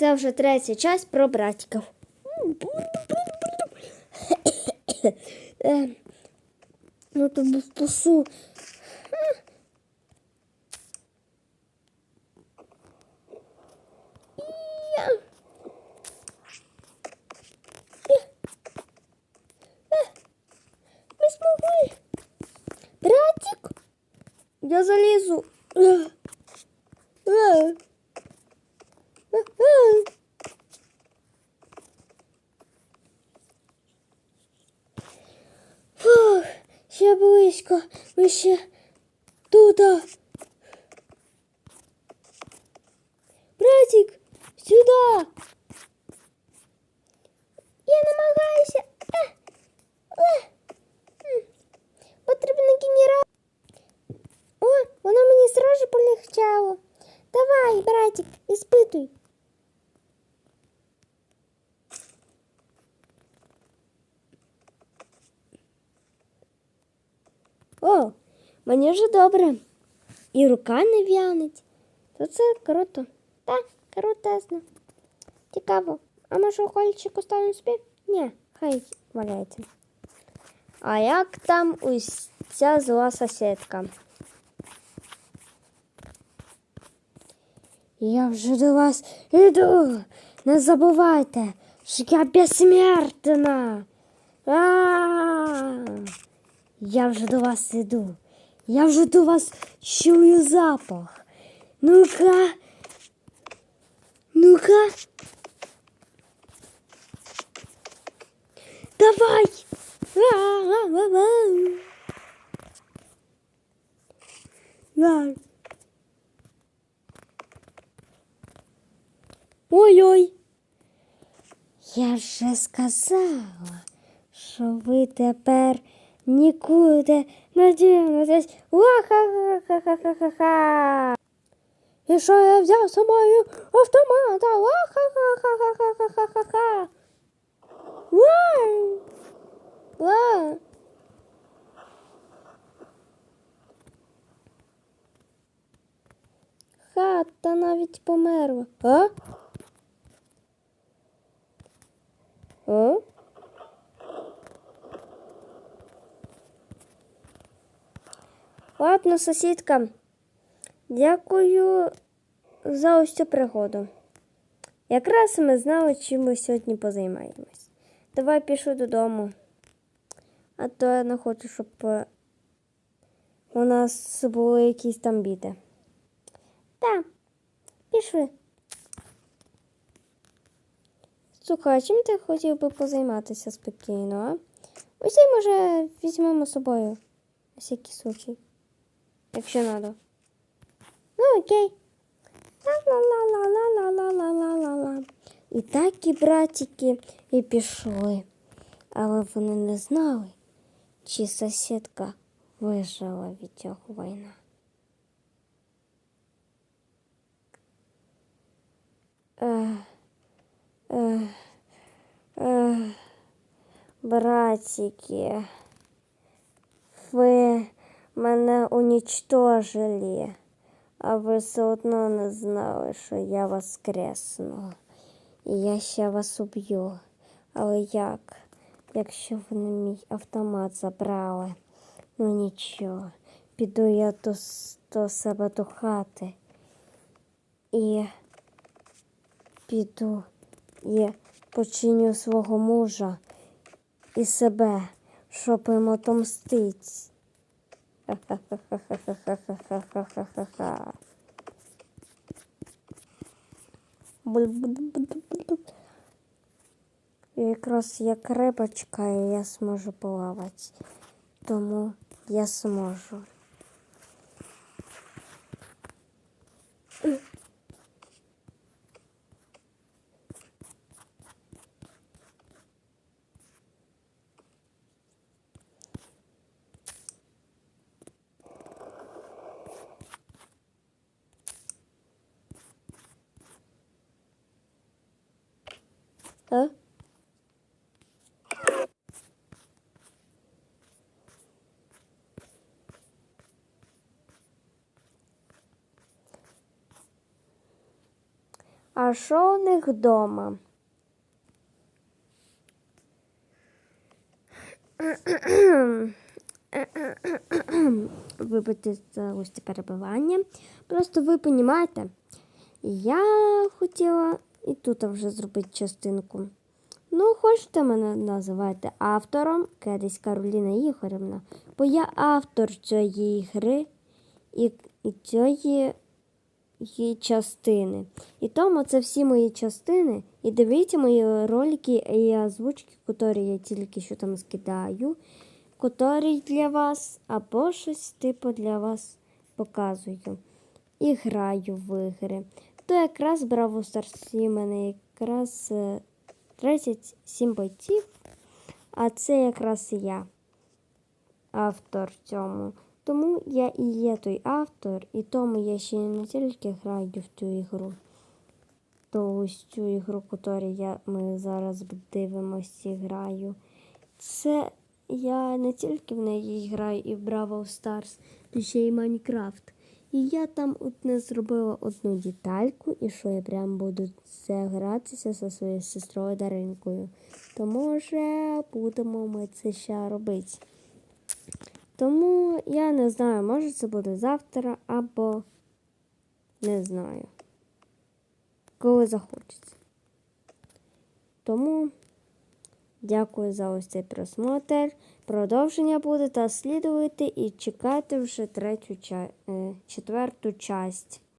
Це вже третя часть про братиків. Ну, то був посу. Ми змогли. Братик, я залізу. Е. Е. Е. Е. Фух, ще близько. Ми ще тут. Братик, сюди. Я намагаюся. Е. Е. М. Потрібен генерал. О, воно мені сразу полегчало. Давай, братик, іспитуй. О, мені вже добре. І рука не в'янить. То це круто. Так, крутесно. Цікаво. А може укольчик оставимо собі? Ні, хай валяється. А як там ось ця зла сусідка? Я вже до вас іду. Не забувайте, що я безсмертна. А! Я вже до вас іду. Я вже до вас чую запах. Ну-ка. Ну-ка. Давай. Ой-ой. Я же сказала, що ви тепер никуда надеялась. Ва-ха-ха-ха-ха-ха-ха. И что я взял с собой автомата? Ва-ха-ха-ха-ха-ха-ха-ха. Ва! Ва! Хата навіть померла. А? Ладно, сусідка. Дякую за ось цю пригоду. Якраз ми знали, чим ми сьогодні позаймаємось. Давай пішу додому. А то я не хочу, щоб е, у нас були якісь там біди. Так, пішли. Слухай, чим ти хотів би позайматися спокійно, а? Ось і, може візьмемо з собою. Всякий случай. Якщо надо. Ну, окей. Ла-ла-ла-ла-ла-ла-ла-ла-ла-ла. І так і братики і пішли. Але вони не знали, чи сусідка вижила від цього війна. Братики, ви мене унічтожили, а ви все одно не знали, що я воскресну. І я ще вас уб'ю. Але як, якщо вони мій автомат забрали? Ну нічого, піду я до, до себе до хати. І піду і починю свого мужа і себе, щоб їм отомстить. І Якраз як рибочка, і я зможу плавати. Тому я зможу. А? А А що у них вдома? Вибачте за ось це перебивання. Просто ви розумієте, я хотіла і тут вже зробити частинку. Ну, хочете мене називати автором Кедись Кароліна Ігорівна, бо я автор цієї гри і, і цієї її частини. І тому це всі мої частини. І дивіться мої ролики і озвучки, які я тільки що там скидаю, які для вас, або щось типу для вас показую. І граю в ігри. То якраз Браво Старсі мене якраз е, 37 бойців, а це якраз я, автор цьому. Тому я і є той автор, і тому я ще не тільки граю в цю ігру, то ось цю ігру, яку я, ми зараз дивимося і граю. Це я не тільки в неї граю і в Бравл Старс, ще й Майнкрафт. І я там одне зробила одну детальку, і що я прям буду це гратися зі своєю сестрою Даринкою. То може будемо ми це ще робити. Тому я не знаю, може це буде завтра або не знаю. Коли захочеться. Тому дякую за ось цей просмотр. Продовження буде та слідувати і чекати вже третю е, четверту часть.